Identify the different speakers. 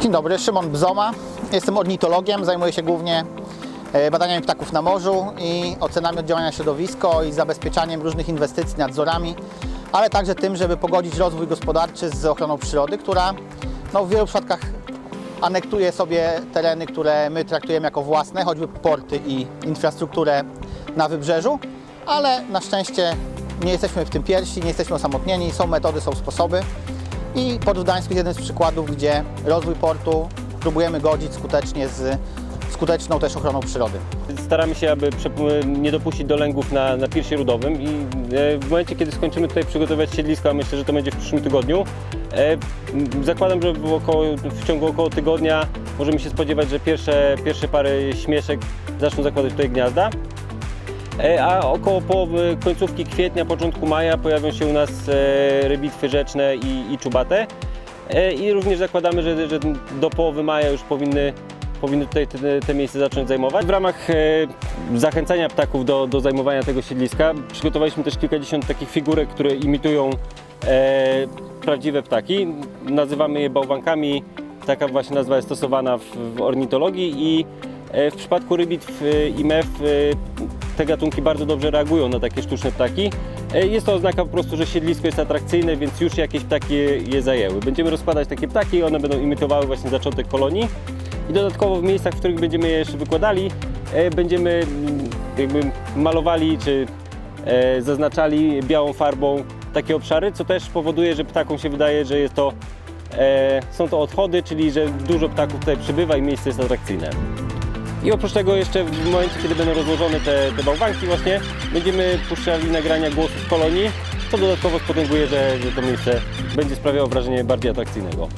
Speaker 1: Dzień dobry, Szymon Bzoma. Jestem ornitologiem, zajmuję się głównie e, badaniami ptaków na morzu i ocenami oddziaływania na środowisko i zabezpieczaniem różnych inwestycji, nadzorami, ale także tym, żeby pogodzić rozwój gospodarczy z ochroną przyrody, która no, w wielu przypadkach anektuje sobie tereny, które my traktujemy jako własne, choćby porty i infrastrukturę na wybrzeżu, ale na szczęście nie jesteśmy w tym pierwsi, nie jesteśmy osamotnieni, są metody, są sposoby. I Port jest jeden z przykładów, gdzie rozwój portu próbujemy godzić skutecznie z skuteczną też ochroną przyrody.
Speaker 2: Staramy się, aby nie dopuścić do lęgów na, na piersie rudowym i e, w momencie, kiedy skończymy tutaj przygotowywać siedlisko, a myślę, że to będzie w przyszłym tygodniu, e, zakładam, że około, w ciągu około tygodnia możemy się spodziewać, że pierwsze, pierwsze pary śmieszek zaczną zakładać tutaj gniazda. E, A około połowy, końcówki kwietnia, początku maja pojawią się u nas e, rybitwy rzeczne i, i czubate. E, I również zakładamy, że, że do połowy maja już powinny, powinny tutaj te, te miejsce zacząć zajmować. W ramach zachęcania ptaków do, do zajmowania tego siedliska przygotowaliśmy też kilkadziesiąt takich figurek, które imitują e, prawdziwe ptaki. Nazywamy je bałwankami. Taka właśnie nazwa jest stosowana w, w ornitologii i w przypadku rybitw i mew te gatunki bardzo dobrze reagują na takie sztuczne ptaki. E, Jest to oznaka po prostu, że siedlisko jest atrakcyjne, więc już jakieś ptaki je- zajęły. Będziemy rozkładać takie ptaki i one będą imitowały właśnie zaczątek kolonii. I dodatkowo w miejscach, w których będziemy je jeszcze wykładali, e, będziemy mm, jakby malowali czy e, zaznaczali białą farbą takie obszary, co też powoduje, że ptakom się wydaje, że jest to, są to odchody, czyli że dużo ptaków tutaj przybywa i miejsce jest atrakcyjne. I oprócz tego jeszcze w momencie, kiedy będą rozłożone te, te bałwanki właśnie, będziemy puszczali nagrania głosów kolonii, co dodatkowo spotęguje, że, że to miejsce będzie sprawiało wrażenie bardziej atrakcyjnego.